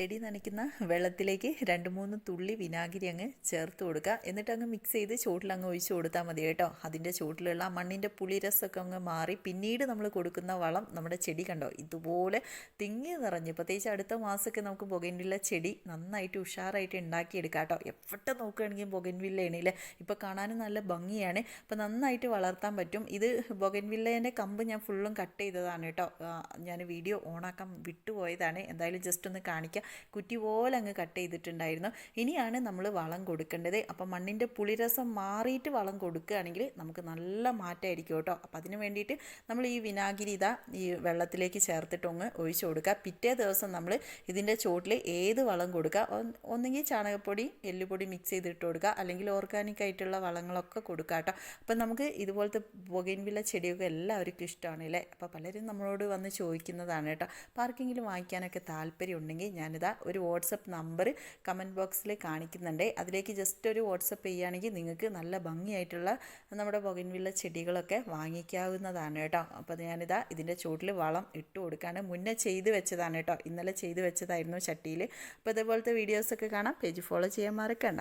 ചെടി നനയ്ക്കുന്ന വെള്ളത്തിലേക്ക് രണ്ട് മൂന്ന് തുള്ളി വിനാഗിരി അങ്ങ് ചേർത്ത് കൊടുക്കുക. എന്നിട്ട് അങ്ങ് മിക്സ് ചെയ്ത് ചുവട്ടിൽ അങ്ങ് ഒഴിച്ച് കൊടുത്താൽ മതി കേട്ടോ. അതിന്റെ ചുവട്ടിലുള്ള ആ മണ്ണിന്റെ പുളിരസമൊക്കെ അങ്ങ് മാറി. പിന്നീട് നമ്മൾ കൊടുക്കുന്ന വളം നമ്മുടെ ചെടി കണ്ടോ? ഇതുപോലെ തിങ്ങി നിറഞ്ഞ് പ്രത്യേകിച്ച് അടുത്ത മാസമൊക്കെ നമുക്ക് ബൊഗൻവില്ല ചെടി നന്നായിട്ട് ഉഷാറായിട്ട് ഉണ്ടാക്കിയെടുക്കാം കേട്ടോ. എവിടെ നോക്കുകയാണെങ്കിൽ ബൊഗൻവില്ലയാണല്ലേ ഇപ്പോൾ കാണാനും നല്ല ഭംഗിയാണ്. അപ്പോൾ നന്നായിട്ട് വളർത്താൻ പറ്റും. ഇത് ബൊഗൻവില്ലേന്റെ കമ്പ് ഞാൻ ഫുള്ളും കട്ട് ചെയ്തതാണ് കേട്ടോ. ഞാൻ വീഡിയോ ഓണാക്കാൻ വിട്ടുപോയതാണ്. എന്തായാലും ജസ്റ്റ് ഒന്ന് കാണിക്കാം. കുറ്റി പോലെ അങ്ങ് കട്ട് ചെയ്തിട്ടുണ്ടായിരുന്നു. ഇനിയാണ് നമ്മൾ വളം കൊടുക്കേണ്ടത്. അപ്പം മണ്ണിന്റെ പുളിരസം മാറിയിട്ട് വളം കൊടുക്കുകയാണെങ്കിൽ നമുക്ക് നല്ല മാറ്റമായിരിക്കും കേട്ടോ. അപ്പം അതിന് വേണ്ടിയിട്ട് നമ്മൾ ഈ വിനാഗിരി ഇതാ ഈ വെള്ളത്തിലേക്ക് ചേർത്തിട്ടൊന്ന് ഒഴിച്ചു കൊടുക്കുക. പിറ്റേ ദിവസം നമ്മൾ ഇതിന്റെ ചോട്ടിൽ ഏത് വളം കൊടുക്കുക? ഒന്നെങ്കിൽ ചാണകപ്പൊടി എല്ലുപൊടി മിക്സ് ചെയ്തിട്ട് കൊടുക്കുക. അല്ലെങ്കിൽ ഓർഗാനിക് ആയിട്ടുള്ള വളങ്ങളൊക്കെ കൊടുക്കുക കേട്ടോ. അപ്പം നമുക്ക് ഇതുപോലത്തെ ബൊഗൈൻവില്ല ചെടിയൊക്കെ എല്ലാവർക്കും ഇഷ്ടമാണ് അല്ലേ? അപ്പോൾ പലരും നമ്മളോട് വന്ന് ചോദിക്കുന്നതാണ് കേട്ടോ. അപ്പോൾ ആർക്കെങ്കിലും വാങ്ങിക്കാനൊക്കെ താല്പര്യം ഉണ്ടെങ്കിൽ ഞാനിതാ ഒരു വാട്സപ്പ് നമ്പർ കമന്റ് ബോക്സിൽ കാണിക്കുന്നുണ്ട്. അതിലേക്ക് ജസ്റ്റ് ഒരു വാട്സപ്പ് ചെയ്യുകയാണെങ്കിൽ നിങ്ങൾക്ക് നല്ല ഭംഗിയായിട്ടുള്ള നമ്മുടെ ബൊഗൈൻവില്ല ചെടികളൊക്കെ വാങ്ങിക്കാവുന്നതാണ് കേട്ടോ. അപ്പോൾ ഞാനിതാ ഇതിന്റെ ചുവട്ടിൽ വളം ഇട്ട് കൊടുക്കുകയാണ്. മുന്നേ ചെയ്ത് വെച്ചതാണ് കേട്ടോ. ഇന്നലെ ചെയ്ത് വെച്ചതായിരുന്നു ചട്ടിയിൽ. അപ്പോൾ ഇതേപോലത്തെ വീഡിയോസൊക്കെ കാണാം. പേജ് ഫോളോ ചെയ്യാൻ മറക്കണ്ട.